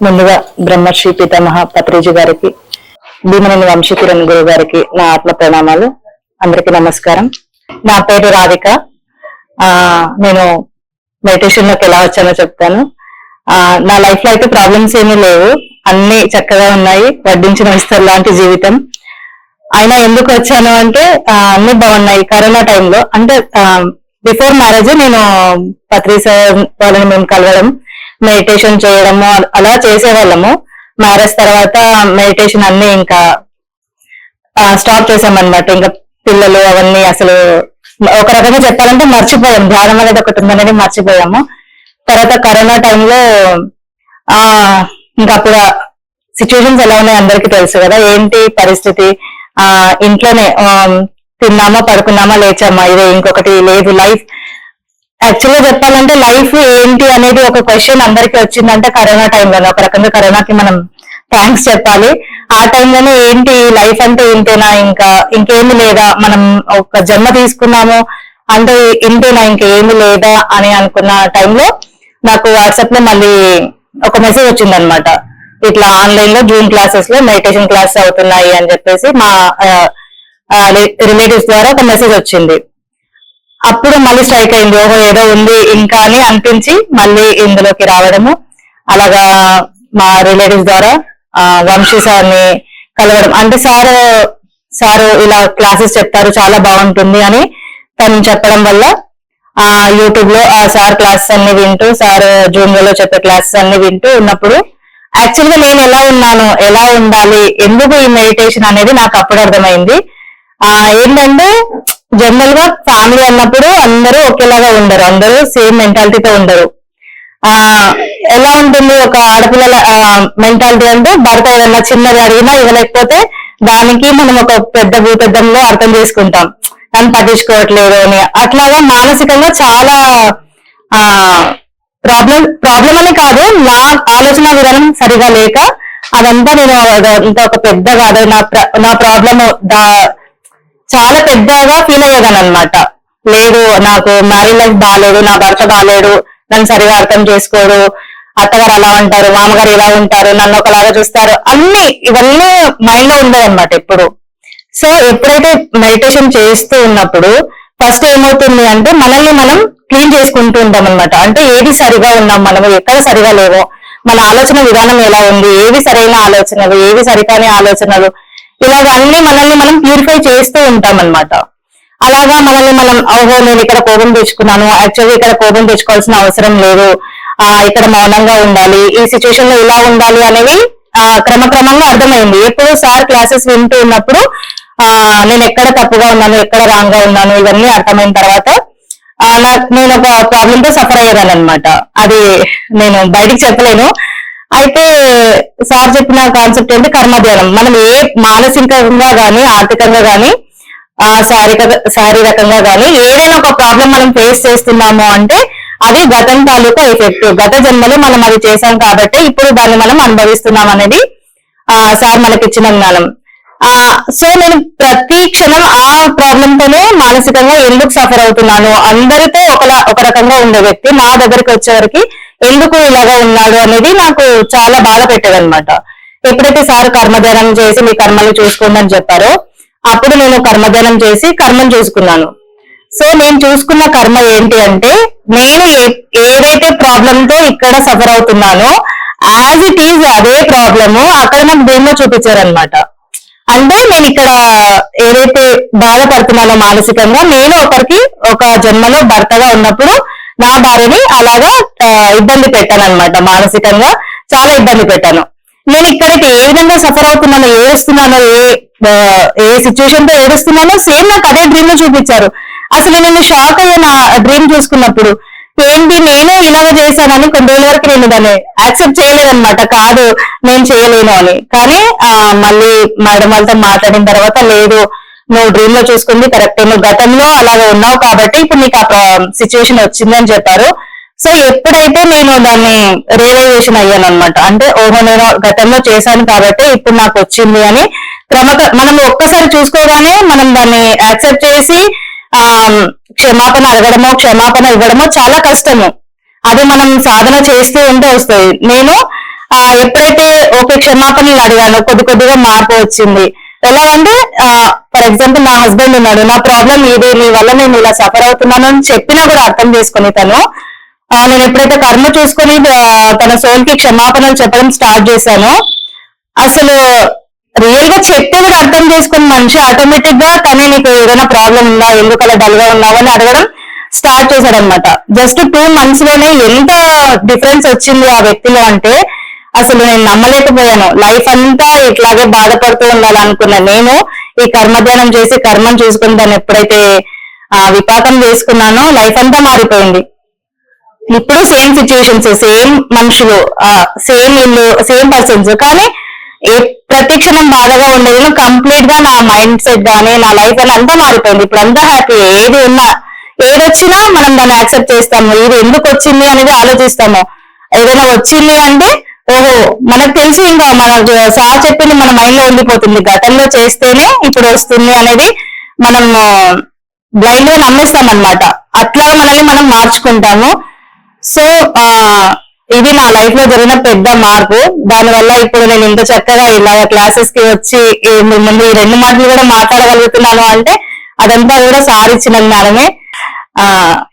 ముందుగా బ్రహ్మశ్రీ పితామహ పత్రిజీ గారికి భీమనేని వంశీకిరణ్ గురువు గారికి నా ఆత్మ ప్రణామాలు. అందరికీ నమస్కారం. నా పేరు రాధిక. ఆ నేను మెడిటేషన్లోకి ఎలా వచ్చానో చెప్తాను. ఆ నా లైఫ్లో అయితే ప్రాబ్లమ్స్ ఏమీ లేవు. అన్ని చక్కగా ఉన్నాయి. వడ్డించిన ఇస్తారు లాంటి జీవితం. అయినా ఎందుకు వచ్చాను అంటే అన్ని బాగున్నాయి కరోనా టైంలో. అంటే బిఫోర్ మ్యారేజ్ నేను పత్రి సార్ వాళ్ళని మేము కలవడం మెడిటేషన్ చేయడము అలా చేసేవాళ్ళము. మ్యారేజ్ తర్వాత మెడిటేషన్ అన్ని ఇంకా స్టాప్ చేసామన్నమాట. ఇంకా పిల్లలు అవన్నీ అసలు ఒక రకంగా చెప్పాలంటే మర్చిపోయాం. ధ్యానం అనేది ఒకటి ఉందనేది మర్చిపోయాము. తర్వాత కరోనా టైంలో ఆ ఇంకా అప్పుడు సిచ్యువేషన్స్ ఎలా ఉన్నాయి అందరికీ తెలుసు కదా. ఏంటి పరిస్థితి? ఆ ఇంట్లోనే తిన్నామా పడుకున్నామా లేచామా? ఇదే ఇంకొకటి లేదు. లైఫ్ యాక్చువల్గా చెప్పాలంటే లైఫ్ ఏంటి అనేది ఒక క్వశ్చన్ అందరికి వచ్చిందంటే కరోనా టైంలోనే ఒక రకంగా కరోనాకి మనం థ్యాంక్స్ చెప్పాలి. ఆ టైంలోనే ఏంటి లైఫ్ అంటే ఇంతేనా ఇంకా ఇంకేమి లేదా మనం ఒక జన్మ తీసుకున్నాము అంటే ఇంతేనా ఇంకేమి లేదా అని అనుకున్న టైంలో నాకు వాట్సాప్లో మళ్ళీ ఒక మెసేజ్ వచ్చిందనమాట ఇట్లా ఆన్లైన్లో జూమ్ క్లాసెస్లో మెడిటేషన్ క్లాస్ అవుతున్నాయి అని చెప్పేసి మా రిలేటివ్స్ ద్వారా ఒక మెసేజ్ వచ్చింది. అప్పుడు మళ్ళీ స్ట్రైక్ అయింది. ఓహో ఏదో ఉంది ఇంకా అని అనిపించి మళ్ళీ ఇందులోకి రావడము. అలాగా మా రిలేటివ్స్ ద్వారా వంశీ సార్ని కలవడం. అంటే సార్ సారు ఇలా క్లాసెస్ చెప్తారు చాలా బాగుంటుంది అని తను చెప్పడం వల్ల ఆ యూట్యూబ్లో ఆ సార్ క్లాసెస్ అన్ని వింటూ సార్ జూమ్లో చెప్పే క్లాసెస్ అన్ని వింటూ ఉన్నప్పుడు యాక్చువల్గా నేను ఎలా ఉన్నాను ఎలా ఉండాలి ఎందుకు ఈ మెడిటేషన్ అనేది నాకు అప్పుడు అర్థమైంది. ఆ ఏంటంటే జనరల్గా ఫ్యామిలీ అన్నప్పుడు అందరూ ఒకేలాగా ఉండరు. అందరూ సేమ్ మెంటాలిటీతో ఉండరు. ఆ ఎలా ఉంటుంది ఒక ఆడపిల్లల మెంటాలిటీ అంటే భర్త ఏదైనా చిన్నది అడిగినా ఇవ్వలేకపోతే దానికి మనం ఒక పెద్ద భూపెద్దంలో అర్థం చేసుకుంటాం. నన్ను పట్టించుకోవట్లేదు అని. అట్లాగా మానసికంగా చాలా ఆ ప్రాబ్లం ప్రాబ్లం అని కాదు నా ఆలోచన విధానం సరిగా లేక అదంతా నేను అదంతా ఒక పెద్ద కాదు. నా ప్రా నా ప్రాబ్లమ్ చాలా పెద్దగా ఫీల్ అయ్యేదాన్ని అనమాట లేదు నాకు మ్యారీడ్ లైఫ్ బాగాలేదు నా భర్త బాగాలేడు నన్ను సరిగా అర్థం చేసుకోడు అత్తగారు అలా ఉంటారు మామగారు ఇలా ఉంటారు నన్ను ఒకలాగా చూస్తారు అన్ని ఇవన్నీ మైండ్లో ఉండేదన్నమాట ఎప్పుడు. సో ఎప్పుడైతే మెడిటేషన్ చేస్తూ ఉన్నప్పుడు ఫస్ట్ ఏమవుతుంది అంటే మనల్ని మనం క్లీన్ చేసుకుంటూ ఉంటాం అనమాట అంటే ఏది సరిగా ఉన్నాం మనము ఎక్కడ సరిగా లేవో మన ఆలోచన విధానం ఎలా ఉంది ఏవి సరైన ఆలోచనలు ఏవి సరికాని ఆలోచనలు ఇలాగ అన్ని మనల్ని మనం ప్యూరిఫై చేస్తూ ఉంటాం అనమాట అలాగా మనల్ని మనం ఓహో నేను ఇక్కడ కోపం తెచ్చుకున్నాను. యాక్చువల్లీ ఇక్కడ కోపం తెచ్చుకోవాల్సిన అవసరం లేదు. ఆ ఇక్కడ మౌనంగా ఉండాలి. ఈ సిచ్యువేషన్లో ఇలా ఉండాలి అనేవి ఆ క్రమక్రమంగా అర్థమైంది. ఎప్పుడు సార్ క్లాసెస్ వింటూ ఉన్నప్పుడు ఆ నేను ఎక్కడ తప్పుగా ఉన్నాను ఎక్కడ రాంగ్గా ఉన్నాను ఇవన్నీ అర్థమైన తర్వాత ఆ, నేను ఒక ప్రాబ్లమ్తో సఫర్ అయ్యేదాన్ని అనమాట అది నేను బయటికి చెప్పలేను. అయితే సార్ చెప్పిన కాన్సెప్ట్ ఏంటి? కర్మధ్యానం. మనం ఏ మానసికంగా గాని ఆర్థికంగా గాని ఆ శారీరక శారీరకంగా గాని ఏదైనా ఒక ప్రాబ్లం మనం ఫేస్ చేస్తున్నాము అంటే అది గతం తాలూకా ఎఫెక్ట్ గత జన్మలో మనం అది చేశాం కాబట్టి ఇప్పుడు దాన్ని మనం అనుభవిస్తున్నాం అనేది ఆ సార్ మనకి ఇచ్చిన జ్ఞానం. ఆ సో నేను ప్రతి క్షణం ఆ ప్రాబ్లం తోనే మానసికంగా ఎందుకు సఫర్ అవుతున్నాను? అందరితో ఒకలా ఒక రకంగా ఉండే వ్యక్తి నా దగ్గరికి వచ్చేవరకు ఎందుకు ఇలాగా ఉన్నాడు అనేది నాకు చాలా బాధ పెట్టేదన్నమాట. ఎప్పుడైతే సార్ కర్మధ్యానం చేసి మీ కర్మలు చూసుకోండి అని చెప్పారో అప్పుడు నేను కర్మధ్యానం చేసి కర్మను చూసుకున్నాను. సో నేను చూసుకున్న కర్మ ఏంటి అంటే నేను ఏ- ఏదైతే ప్రాబ్లం తో ఇక్కడ సఫర్ అవుతున్నానో యాజ్ ఇట్ ఈజ్ అదే ప్రాబ్లము అక్కడ నాకు దేనిలో చూపించారనమాట అంటే నేను ఇక్కడ ఏదైతే బాధపడుతున్నానో మానసికంగా నేను ఒకరికి ఒక జన్మలో భర్తగా ఉన్నప్పుడు నా భార్యని అలాగా ఇబ్బంది పెట్టాను అనమాట మానసికంగా చాలా ఇబ్బంది పెట్టాను. నేను ఇక్కడికి ఏ విధంగా సఫర్ అవుతున్నానో ఏడుస్తున్నానో ఏ ఏ సిచ్యువేషన్తో ఏడుస్తున్నానో సేమ్ నాకు అదే డ్రీమ్లో చూపించారు. అసలు నేను షాక్ అయ్యాను ఆ డ్రీమ్ చూసుకున్నప్పుడు ఏంటి నేను ఇలాగ చేశానని కొన్ని రోజుల వరకు నేను దాన్ని యాక్సెప్ట్ చేయలేదన్నమాట. కాదు నేను చేయలేను అని. కానీ ఆ మళ్ళీ మేడం వాళ్ళతో మాట్లాడిన తర్వాత లేదు నువ్వు డ్రీమ్లో చూసుకుంది కరెక్ట్ నువ్వు గతంలో అలాగే ఉన్నావు కాబట్టి ఇప్పుడు నీకు ఆ సిచ్యువేషన్ వచ్చిందని చెప్పారు. సో ఎప్పుడైతే నేను దాన్ని రియలైజేషన్ అయ్యాను అనమాట అంటే ఓహో నేను గతంలో చేశాను కాబట్టి ఇప్పుడు నాకు వచ్చింది అని క్రమక మనం ఒక్కసారి చూసుకోగానే మనం దాన్ని యాక్సెప్ట్ చేసి ఆ క్షమాపణ అడగడమో క్షమాపణ ఇవ్వడమో చాలా కష్టము. అది మనం సాధన చేస్తూ ఉంటే వస్తుంది నేను ఆ ఎప్పుడైతే ఓకే క్షమాపణలు అడిగానో కొద్ది కొద్దిగా మార్పు వచ్చింది. ఎలా అంటే ఫర్ ఎగ్జాంపుల్ నా హస్బెండ్ ఉన్నాడు. నా ప్రాబ్లం ఇది నీ వల్ల నేను ఇలా సఫర్ అవుతున్నాను అని చెప్పినా కూడా అర్థం చేసుకుని తను ఆ, నేను ఎప్పుడైతే కర్మ చూసుకొని తన సోల్కి క్షమాపణలు చెప్పడం స్టార్ట్ చేశాను అసలు రియల్గా చెప్తే కూడా అర్థం చేసుకున్న మనిషి ఆటోమేటిక్గా తనే నీకు ఏదైనా ప్రాబ్లం ఉందా ఎందుకు అలా డల్గా ఉన్నావు అని అడగడం స్టార్ట్ చేశాడనమాట జస్ట్ టూ మంత్స్లోనే ఎంత డిఫరెన్స్ వచ్చింది ఆ వ్యక్తిలో అంటే అసలు నేను నమ్మలేకపోయాను. లైఫ్ అంతా ఇట్లాగే బాధపడుతూ ఉండాలనుకున్నా. నేను ఈ కర్మధ్యానం చేసి కర్మం చూసుకుని దాన్ని ఎప్పుడైతే ఆ విపాకం చేసుకున్నానో లైఫ్ అంతా మారిపోయింది. ఇప్పుడు సేమ్ సిచ్యువేషన్స్ సేమ్ మనుషులు సేమ్ ఇల్లు సేమ్ పర్సన్స్. కానీ ఏ ప్రతి క్షణం బాధగా ఉండేది. కంప్లీట్గా నా మైండ్ సెట్ గానీ నా లైఫ్ అని అంతా మారిపోయింది. ఇప్పుడు అంతా హ్యాపీ. ఏది ఉన్నా ఏది వచ్చినా మనం దాన్ని యాక్సెప్ట్ చేస్తాము. ఇది ఎందుకు వచ్చింది అనేది ఆలోచిస్తాము. ఏదైనా వచ్చింది అంటే ఓహో మనకు తెలిసి ఇంకా మన సార్ చెప్పింది మన మైండ్లో ఉండిపోతుంది. గతంలో చేస్తేనే ఇప్పుడు వస్తుంది అనేది మనం బ్లైండ్గా నమ్మేస్తాం అనమాట అట్లా మనల్ని మనం మార్చుకుంటాము. సో ఆ ఇది నా లైఫ్లో జరిగిన పెద్ద మార్పు. దానివల్ల ఇప్పుడు నేను ఇంత చక్కగా ఇలా క్లాసెస్కి వచ్చి ముందు ఈ రెండు మాటలు కూడా మాట్లాడగలుగుతున్నాను అంటే అదంతా కూడా సార్ ఇచ్చిన జ్ఞానమే. ఆ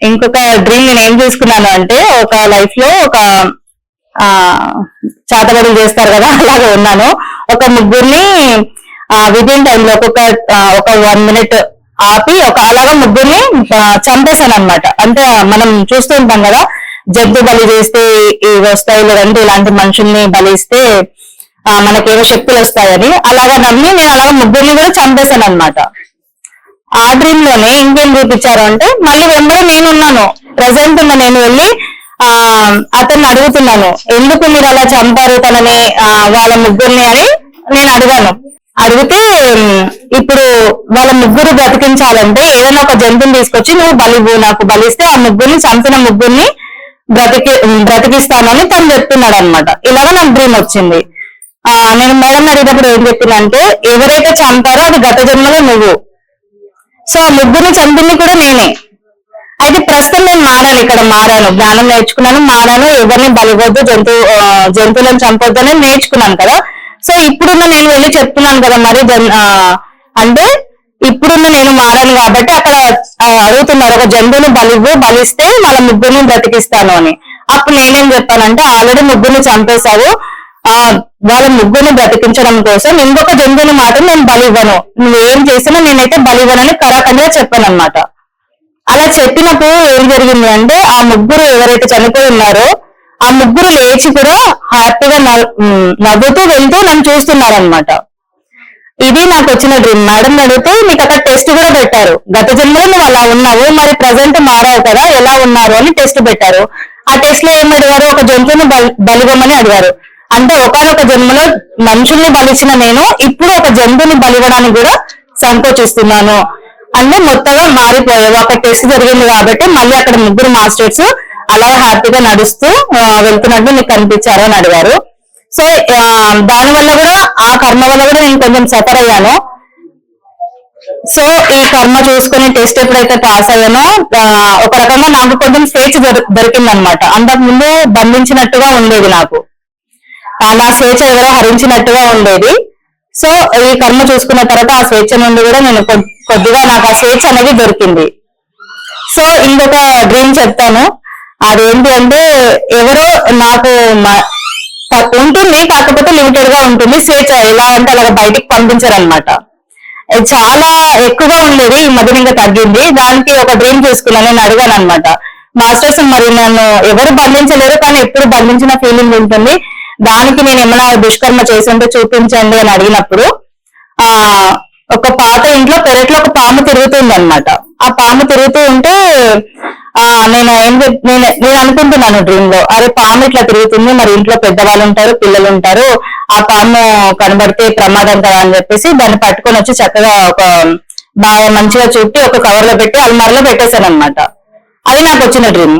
ఇంకొక డ్రీమ్ నేను ఏం తీసుకున్నాను అంటే ఒక లైఫ్లో ఒక ఆ చాతబడులు చేస్తారు కదా అలాగే ఉన్నాను. ఒక ముగ్గురిని విదిన్ టైంలో ఒక్కొక్క ఒక వన్ మినిట్ ఆపి ఒక అలాగ ముగ్గురిని చంపేశాను అనమాట అంటే మనం చూస్తూ ఉంటాం కదా జబ్బు బలి చేస్తే ఇవి వస్తాయి లేదంటే ఇలాంటి మనుషుల్ని బలిస్తే ఆ, మనకేవో శక్తులు వస్తాయని అలాగా నమ్మి నేను అలాగా ముగ్గురిని కూడా చంపేశాను అనమాట ఆ డ్రీమ్లోనే ఇంకేం చూపించారు అంటే మళ్ళీ వెంబడి నేను ఉన్నాను ప్రజెంట్ ఉన్న నేను వెళ్ళి ఆ అతన్ని అడుగుతున్నాను. ఎందుకు మీరు అలా చంపారు తనని ఆ, వాళ్ళ ముగ్గురిని అని నేను అడిగాను. అడిగితే ఇప్పుడు వాళ్ళ ముగ్గురు బ్రతికించాలంటే ఏదైనా ఒక జంతువుని తీసుకొచ్చి నువ్వు బలివు నాకు బలిస్తే ఆ ముగ్గురిని చంపిన ముగ్గురిని బ్రతికి బ్రతికిస్తానని తను చెప్తున్నాడు అనమాట ఇలాగ నాకు డ్రీమ్ వచ్చింది. ఆ నేను మేడం అడిగినప్పుడు ఏం చెప్పిందంటే ఎవరైతే చంపారో అది గత జన్మలో నువ్వు. సో ఆ ముగ్గురిని చంపింది కూడా నేనే. అయితే ప్రస్తుతం నేను మారాను ఇక్కడ మారాను. జ్ఞానం నేర్చుకున్నాను మారాను. ఎవరిని బలివద్దు జంతు జంతువులను చంపొద్దు అని నేర్చుకున్నాను కదా. సో ఇప్పుడున్న నేను వెళ్ళి చెప్తున్నాను కదా మరి జన్- అంటే ఇప్పుడున్న నేను మారాను కాబట్టి అక్కడ అడుగుతున్నారు ఒక జంతువును బలివ్వు బలిస్తే వాళ్ళ ముగ్గురిని బ్రతికిస్తాను అని. అప్పుడు నేనేం చెప్పానంటే ఆల్రెడీ ముగ్గురిని చంపేశావు. ఆ వాళ్ళ ముగ్గురిని బ్రతికించడం కోసం ఇంకొక జంతువుని మాత్రం నేను బలివ్వను. ఏం చేసినా నేనైతే బలివ్వనని కరాఖండిగా చెప్పాను అనమాట అలా చెప్పినప్పుడు ఏం జరిగింది అంటే ఆ ముగ్గురు ఎవరైతే చనిపోయి ఉన్నారో ఆ ముగ్గురు లేచి కూడా హ్యాపీగా నవ్వుతూ వెళ్తూ నన్ను చూస్తున్నారనమాట ఇది నాకు వచ్చిన డ్రీమ్ మేడం అడిగితే మీకు అక్కడ టెస్ట్ కూడా పెట్టారు. గత జన్మలో నువ్వు అలా ఉన్నావు మరి ప్రజెంట్ మారావు కదా ఎలా ఉన్నారు అని టెస్ట్ పెట్టారు. ఆ టెస్ట్లో ఏమడిగారు ఒక జంతువుని బలి అడిగారు. అంటే ఒకనొక జన్మలో మనుషుల్ని బలిచిన నేను ఇప్పుడు ఒక జంతువుని బలిగడానికి కూడా సంకోచిస్తున్నాను. అంటే మొత్తగా మారిపోయావు అక్కడ టెస్ట్ జరిగింది కాబట్టి మళ్ళీ అక్కడ ముగ్గురు మాస్టర్స్ అలా హ్యాపీగా నడుస్తూ వెళ్తున్నట్టు నీకు కనిపించారు అని అడిగారు. సో దాని వల్ల కూడా ఆ కర్మ వల్ల కూడా నేను కొంచెం సఫర్ అయ్యాను. సో ఈ కర్మ చూసుకుని టెస్ట్ ఎప్పుడైతే పాస్ అయ్యానో ఒక రకంగా నాకు కొంచెం స్వేచ్ఛ దొరికింది అనమాట అంతకు ముందు బంధించినట్టుగా ఉండేది నాకు. నా స్వేచ్ఛ ఎవరో హరించినట్టుగా ఉండేది. సో ఈ కర్మ చూసుకున్న తర్వాత ఆ స్వేచ్ఛ నుండి కూడా నేను కొద్దిగా నాకు ఆ స్వేచ్ఛ అనేది దొరికింది. సో ఇంకొక డ్రీమ్ చెప్తాను. అదేంటి అంటే ఎవరో నాకు ఉంటుంది కాకపోతే లిమిటెడ్గా ఉంటుంది. స్వేచ్ఛ ఎలా అంటే అలాగ బయటికి పంపించారనమాట చాలా ఎక్కువగా ఉండేది ఈ మధ్యన ఇంకా తగ్గింది. దానికి ఒక డ్రీమ్ తీసుకున్నాను నేను అడిగాను అనమాట మాస్టర్స్ మరి నన్ను ఎవరు బంధించలేరు కానీ ఎప్పుడు బంధించిన ఫీలింగ్ ఉంటుంది. దానికి నేను ఏమైనా దుష్కర్మ చేసి ఉంటే చూపించండి అని అడిగినప్పుడు ఆ ఒక పాత ఇంట్లో పెరట్లో ఒక పాము తిరుగుతుంది అనమాట ఆ పాము తిరుగుతూ ఉంటే నేను ఏం నేను నేను అనుకుంటున్నాను డ్రీమ్లో. అరే పాము ఇట్లా తిరుగుతుంది మరి ఇంట్లో పెద్దవాళ్ళు ఉంటారు పిల్లలు ఉంటారు ఆ పాము కనబడితే ప్రమాదం కదా అని చెప్పేసి దాన్ని పట్టుకొని వచ్చి చక్కగా ఒక బాగా మంచిగా చుట్టి ఒక కవర్లో పెట్టి అల్మారలో పెట్టేశాను అనమాట అది నాకు వచ్చిన డ్రీమ్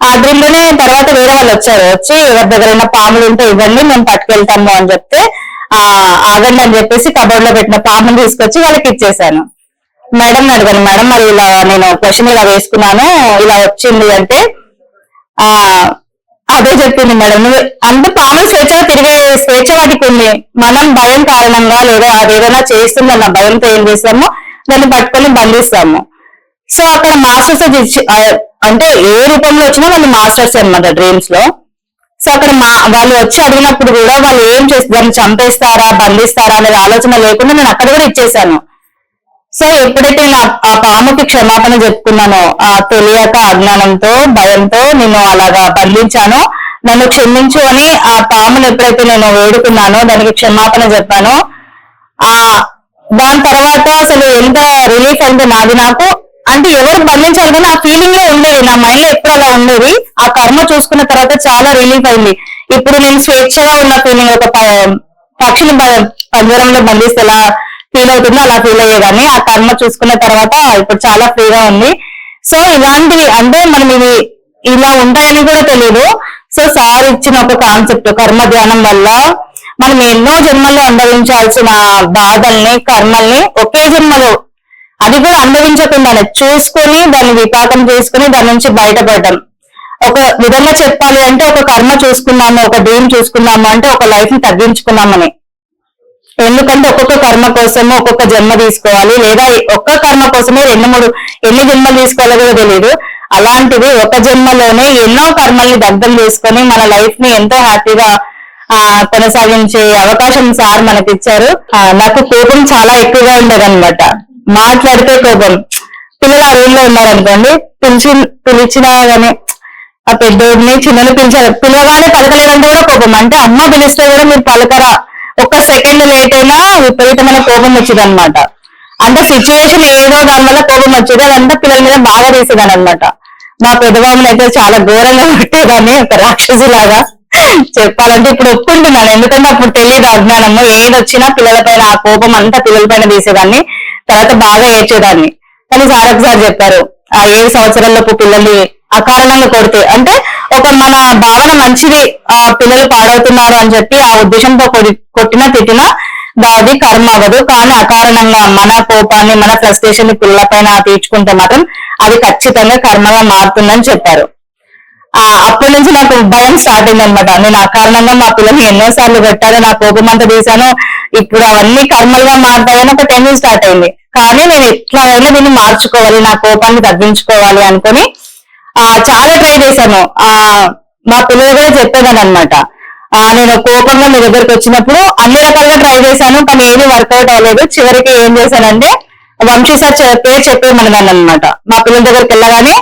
ఆ డ్రీమ్లోనే తర్వాత వేరే వాళ్ళు వచ్చారు. వచ్చి ఎవరి దగ్గరైనా పాములు ఉంటే ఇవ్వండి మేము పట్టుకెళ్తాము అని చెప్తే ఆ ఆగండి అని చెప్పేసి కబోర్డ్లో పెట్టిన పాముని తీసుకొచ్చి వాళ్ళకి ఇచ్చేసాను మేడం అడిగాను. మేడం మరి ఇలా నేను క్వశ్చన్ ఇలా వేసుకున్నాను. ఇలా వచ్చింది అంటే ఆ అదే చెప్పింది మేడం. నువ్వు అంటే పాములు స్వేచ్ఛగా తిరిగే స్వేచ్ఛ వాటికి ఉంది. మనం భయం కారణంగా లేదా అది ఏదైనా చేస్తుందన్న భయంతో ఏం చేస్తామో దాన్ని పట్టుకొని బంధిస్తాము. సో అక్కడ మాస్టర్స్ అంటే ఏ రూపంలో వచ్చినా వాళ్ళు మాస్టర్స్ అన్నమాట డ్రీమ్స్లో. సో అక్కడ మా వాళ్ళు వచ్చి అడిగినప్పుడు కూడా వాళ్ళు ఏం చేస్తారు దాన్ని చంపేస్తారా బంధిస్తారా అనేది ఆలోచన లేకుండా నేను అక్కడ కూడా ఇచ్చేసాను. సో ఎప్పుడైతే నా ఆ పాముకి క్షమాపణ చెప్పుకున్నానో ఆ తెలియక అజ్ఞానంతో భయంతో నేను అలాగా బంధించాను. నన్ను క్షమించు అని ఆ పామును ఎప్పుడైతే నేను వేడుకున్నానో దానికి క్షమాపణ చెప్పాను ఆ దాని తర్వాత అసలు ఎంత రిలీఫ్ అయింది నాది నాకు. అంటే ఎవరు బంధించాలి కానీ ఆ ఫీలింగ్లో ఉండేది నా మైండ్లో ఎప్పుడు అలా ఉండేది. ఆ కర్మ చూసుకున్న తర్వాత చాలా రిలీఫ్ అయింది. ఇప్పుడు నేను స్వేచ్ఛగా ఉన్న ఫీలింగ్ ఒక ప- పక్షిని పంజరంలో బంధిస్తే ఎలా ఫీల్ అవుతుందో అలా ఫీల్ అయ్యేదాన్ని. ఆ కర్మ చూసుకున్న తర్వాత ఇప్పుడు చాలా ఫ్రీగా ఉంది. సో ఇలాంటివి అంటే మనం ఇవి ఇలా ఉంటాయని కూడా తెలియదు సో సార్ ఇచ్చిన ఒక కాన్సెప్ట్ కర్మ ధ్యానం వల్ల మనం ఎన్నో జన్మల్లో అనుభవించాల్సిన బాధల్ని కర్మల్ని ఒకే జన్మలో అది కూడా అనుభవించకుండానే చూసుకొని దాన్ని విపాకం చేసుకుని దాని నుంచి బయటపడటం ఒక విధంగా చెప్పాలి అంటే ఒక కర్మ చూసుకున్నాము ఒక డ్రీమ్ చూసుకున్నాము అంటే ఒక లైఫ్ని తగ్గించుకున్నామని ఎందుకంటే ఒక్కొక్క కర్మ కోసము ఒక్కొక్క జన్మ తీసుకోవాలి. లేదా ఒక్క కర్మ కోసమే రెండు మూడు ఎన్ని జన్మలు తీసుకోవాలో కూడా తెలియదు అలాంటిది ఒక జన్మలోనే ఎన్నో కర్మల్ని దగ్ధం చేసుకొని మన లైఫ్ని ఎంతో హ్యాపీగా ఆ కొనసాగించే అవకాశం సార్ మనకి ఇచ్చారు నాకు కోపం చాలా ఎక్కువగా ఉండేదన్నమాట. మాట్లాడితే కోపం. పిల్లలు ఆ రూమ్లో ఉన్నారనుకోండి పిలిచి పిలిచినా గానీ ఆ పెద్దోడిని చిన్నని పిలిచారు పిలవగానే పలకలేదంటే కూడా కోపం. అంటే అమ్మ పిలిస్తే కూడా మీరు పలకరా. ఒక్క సెకండ్ లేట్ అయినా విపరీతమైన కోపం వచ్చేది అనమాట అంటే సిచ్యువేషన్ ఏదో దాని వల్ల కోపం వచ్చేది అదంతా పిల్లల మీద బాగా తీసేదాని అనమాట మా పెద్దబాబుని అయితే చాలా ఘోరంగా పెట్టేదాన్ని ఒక రాక్షసి లాగా చెప్పాలంటే ఇప్పుడు ఒప్పుకుంటున్నాను ఎందుకంటే అప్పుడు తెలియదు అజ్ఞానము ఏది వచ్చినా పిల్లల పైన ఆ కోపం అంతా పిల్లల పైన తీసేదాన్ని తర్వాత బాగా ఏడ్చేదాన్ని. కానీ సార్ ఒకసారి చెప్పారు ఆ ఏడు సంవత్సరాలలోపు పిల్లల్ని అకారణంగా కొడితే అంటే ఒక మన భావన మంచిది ఆ పిల్లలు పాడవుతున్నారు అని చెప్పి ఆ ఉద్దేశంతో కొడి- కొట్టినా తిట్టినా దాది కర్మ అవ్వదు. కానీ అకారణంగా మన కోపాన్ని మన ఫ్రస్ట్రేషన్ని పిల్లల పైన తీర్చుకుంటే మాత్రం అది ఖచ్చితంగా కర్మగా మారుతుందని చెప్పారు. ఆ అప్పటి నుంచి నాకు భయం స్టార్ట్ అయింది అనమాట నేను అకారణంగా మా పిల్లల్ని ఎన్నోసార్లు పెట్టాను నా కోపం అంతా తీసాను ఇప్పుడు అవన్నీ కర్మలుగా మారుతాయని ఒక టెన్షన్ స్టార్ట్ అయింది. కానీ నేను ఎట్లా అయినా దీన్ని మార్చుకోవాలి నా కోపాన్ని తగ్గించుకోవాలి అనుకొని ఆ చాలా ట్రై చేశాను. ఆ మా పిల్లలు కూడా చెప్పేదాన్ని అనమాట ఆ నేను కోపంగా మీ దగ్గరికి వచ్చినప్పుడు అన్ని రకాలుగా ట్రై చేశాను కానీ ఏది వర్కౌట్ అవ్వలేదు. చివరికి ఏం చేశానంటే వంశీ సార్ పేరు చెప్పేయమన్నాను అనమాట మా పిల్లల దగ్గరికి వెళ్ళగానే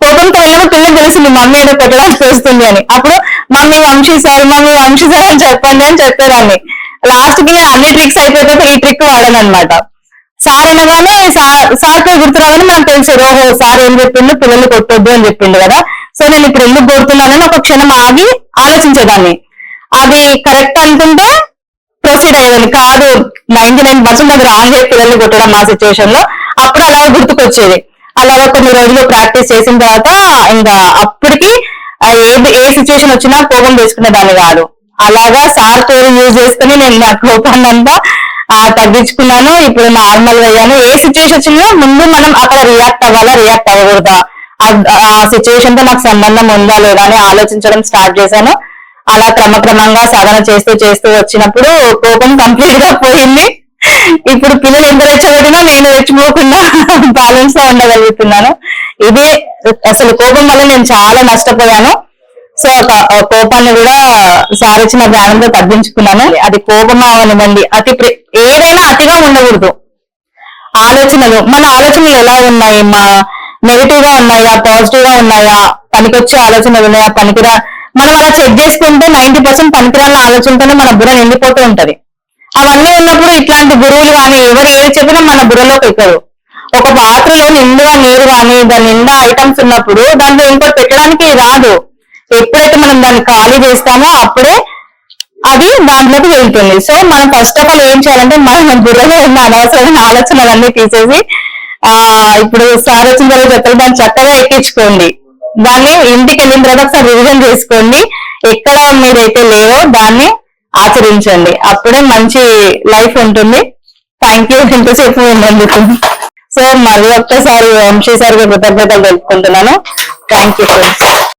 కోపంతో వెళ్ళినప్పుడు పిల్లలు తెలిసింది మమ్మీ ఏదో పెట్టడానికి చూస్తుంది అని. అప్పుడు mummy Vamshi sir mummy Vamshi sir అని చెప్పండి అని చెప్పేదాన్ని. లాస్ట్కి నేను అన్ని ట్రిక్స్ అయిపోతే ఈ ట్రిక్ వాడాను అనమాట సార్ అనగానే సార్ పేరు గుర్తు రాగానే మనకు తెలుసు ఓహో సార్ ఏం చెప్పిండు? పిల్లల్ని కొట్టొద్దు అని చెప్పిండు కదా. సో నేను ఇప్పుడు ఎందుకు కొడుతున్నానని ఒక క్షణం ఆగి ఆలోచించేదాన్ని. అది కరెక్ట్ అనుకుంటే ప్రొసీడ్ అయ్యేదాన్ని కాదు. నైన్టీ నైన్ పర్సెంట్ అది రాంగ్ పిల్లల్ని కొట్టడం ఆ సిచ్యువేషన్లో. అప్పుడు అలా గుర్తుకొచ్చేది. అలాగా కొన్ని రోజులు ప్రాక్టీస్ చేసిన తర్వాత ఇంకా అప్పటికి ఏది ఏ సిచ్యువేషన్ వచ్చినా కోపం వేసుకునే దాన్ని కాదు. అలాగా సార్ పేరు యూజ్ చేసుకుని నేను నా కోపాన్ని అంతా తగ్గించుకున్నాను. ఇప్పుడు నార్మల్ అయ్యాను. ఏ సిచ్యువేషన్ వచ్చినా ముందు మనం అక్కడ రియాక్ట్ అవ్వాలా రియాక్ట్ అవ్వకూడదా? ఆ- సిచ్యువేషన్తో నాకు సంబంధం ఉందా లేదా అని ఆలోచించడం స్టార్ట్ చేశాను. అలా క్రమక్రమంగా సాధన చేస్తూ చేస్తూ వచ్చినప్పుడు కోపం కంప్లీట్గా పోయింది. ఇప్పుడు పిల్లలు ఎంత రెచ్చగొట్టినా నేను రెచ్చిపోకుండా బ్యాలెన్స్గా ఉండగలుగుతున్నాను. ఇదే అసలు కోపం వల్ల నేను చాలా నష్టపోయాను. సో ఒక- ఆ కోపాన్ని కూడా సారిచ్చిన జ్ఞానంతో తగ్గించుకున్నాను. అది కోపం అవనివ్వండి. అతి ప్రే- ఏదైనా అతిగా ఉండకూడదు. ఆలోచనలు మన ఆలోచనలు ఎలా ఉన్నాయి? మా నెగిటివ్గా ఉన్నాయా? పాజిటివ్గా ఉన్నాయా? పనికొచ్చే ఆలోచనలు ఉన్నాయా? పనికిరా మనం అలా చెక్ చేసుకుంటే నైన్టీ పర్సెంట్ పనికిరాని ఆలోచనతోనే మన బుర్ర నిండిపోతూ ఉంటది. అవన్నీ ఉన్నప్పుడు ఇట్లాంటి గురువులు కానీ ఎవరు ఏది చెప్పినా మన బుర్రలోకి ఎక్కదు ఒక పాత్రలో నిండుగా నీరు కానీ దాని నిండా ఐటమ్స్ ఉన్నప్పుడు దాంట్లో ఇంకోటి పెట్టడానికి రాదు. ఎప్పుడైతే మనం దాన్ని ఖాళీ చేస్తామో అప్పుడే అది దాంట్లోకి వెళ్తుంది. సో మనం ఫస్ట్ ఆఫ్ ఆల్ ఏం చేయాలంటే మన బుర్రలో ఉన్న అనవసరమైన ఆలోచనలన్నీ తీసేసి ఆ ఇప్పుడు సార్ వచ్చిన తర్వాత చెప్తారు దాన్ని చక్కగా ఎక్కించుకోండి. దాన్ని ఇంటికి వెళ్ళిన తర్వాత ఒకసారి రివిజన్ చేసుకోండి. ఎక్కడ మీరైతే లేవో దాన్ని ఆచరించండి. అప్పుడే మంచి లైఫ్ ఉంటుంది. థ్యాంక్ యూ ఇంతసేపు ఉన్నందుకు. సో మళ్ళీ ఒక్కసారి వంశీ సార్ కృతజ్ఞతలు తెలుపుకుంటున్నాను. Thank you friends